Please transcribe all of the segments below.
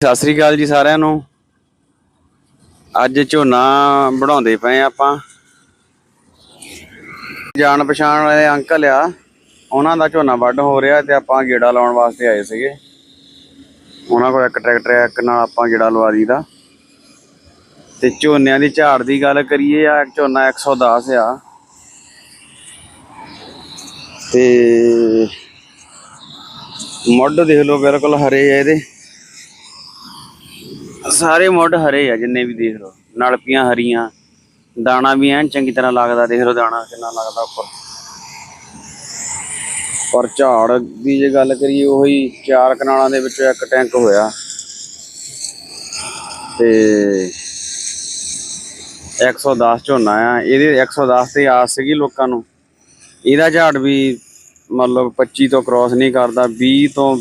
ਸਤਿ ਸ੍ਰੀ ਅਕਾਲ ਜੀ ਸਾਰਿਆਂ ਨੂੰ। ਅੱਜ ਝੋਨਾ ਬਣਾਉਂਦੇ ਪਏ ਆਪਾਂ। ਜਾਣ ਪਛਾਣ ਵਾਲੇ ਅੰਕਲ ਆ, ਉਹਨਾਂ ਦਾ ਝੋਨਾ ਵੱਢ ਹੋ ਰਿਹਾ ਤੇ ਆਪਾਂ ਗੇੜਾ ਲਾਉਣ ਵਾਸਤੇ ਆਏ ਸੀਗੇ। ਉਹਨਾਂ ਕੋਲ ਇੱਕ ਟਰੈਕਟਰ ਹੈ ਇੱਕ ਨਾਲ ਆਪਾਂ ਗੇੜਾ ਲਵਾ ਦੀਦਾ ਤੇ ਝੋਨਿਆਂ ਦੀ ਝਾੜ ਦੀ ਗੱਲ ਕਰੀਏ, ਆ ਝੋਨਾ 110 ਆ। ਤੇ ਮੁੱਢ ਦੇਖ ਲਓ ਬਿਲਕੁਲ ਹਰੇ ਆ ਇਹਦੇ। ਸਾਰੇ ਮੁੱਢ ਹਰੇ ਆ, ਜਿੰਨੇ ਵੀ ਦੇਖ ਲਓ। ਨਲਪੀਆਂ ਹਰੀਆਂ, ਦਾਣਾ ਵੀ ਐਨ ਚੰਗੀ ਤਰ੍ਹਾਂ ਲੱਗਦਾ, ਦੇਖ ਲਓ ਦਾਣਾ ਕਿੰਨਾ ਲੱਗਦਾ ਉੱਪਰ। ਪਰ ਝਾੜ ਦੀ ਜੇ ਗੱਲ ਕਰੀਏ, ਉਹੀ ਚਾਰ ਕਨਾਲਾਂ ਦੇ ਵਿੱਚੋਂ ਇੱਕ ਟੈਂਕ ਹੋਇਆ। ਤੇ 110 ਝੋਨਾ ਆ ਇਹਦੇ 110 ਤੇ ਆਸ ਸੀਗੀ ਲੋਕਾਂ ਨੂੰ। ਇਹਦਾ ਝਾੜ ਵੀ ਮਤਲਬ 25 ਤੋਂ ਕ੍ਰਾਸ ਨਹੀਂ ਕਰਦਾ 20 ਤੋਂ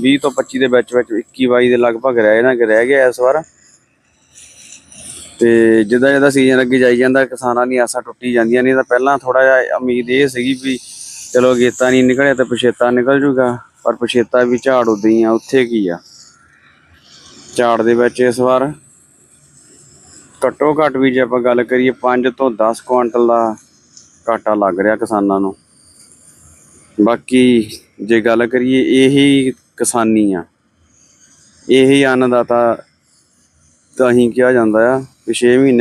20 ਤੋਂ 25 ਦੇ ਵਿੱਚ ਵਿੱਚ 21 22 ਦੇ ਲਗਭਗ ਰਹਿ ਨਾ ਰਹਿ ਗਿਆ ਇਸ ਵਾਰ। ਤੇ ਜਿੱਦਾਂ ਜਿੱਦਾਂ ਸੀਜ਼ਨ ਅੱਗੇ ਜਾਈ ਜਾਂਦਾ, ਕਿਸਾਨਾਂ ਦੀਆਂ ਆਸਾਂ ਟੁੱਟੀ ਜਾਂਦੀਆਂ ਨਹੀਂ ਤਾਂ ਪਹਿਲਾਂ ਥੋੜਾ ਜਿਹਾ ਉਮੀਦ ਇਹ ਸੀਗੀ ਵੀ ਚਲੋ ਗੇਤਾ ਨਹੀਂ ਨਿਕਲਿਆ ਤਾਂ ਪਛੇਤਾ ਨਿਕਲ ਜੂਗਾ, ਪਰ ਪਛੇਤਾ ਵੀ ਝਾੜ ਉਦਾਂ ਹੀ ਆ, ਉੱਥੇ ਕੀ ਆ? ਝਾੜ ਦੇ ਵਿੱਚ ਇਸ ਵਾਰ ਘੱਟੋ ਘੱਟ ਵੀ ਜੇ ਆਪਾਂ ਗੱਲ ਕਰੀਏ 5 ਤੋਂ 10 ਕੁਆਂਟਲ ਦਾ ਘਾਟਾ ਲੱਗ ਰਿਹਾ ਕਿਸਾਨਾਂ ਨੂੰ। ਬਾਕੀ ਜੇ ਗੱਲ ਕਰੀਏ, ਇਹੀ ਕਿਸਾਨੀ ਆ। ਇਹੀ ਅੰਨਦਾਤਾ ਤਾਂ ਹੀ ਕਿਹਾ ਜਾਂਦਾ ਆ ਕਿ 6 ਮਹੀਨੇ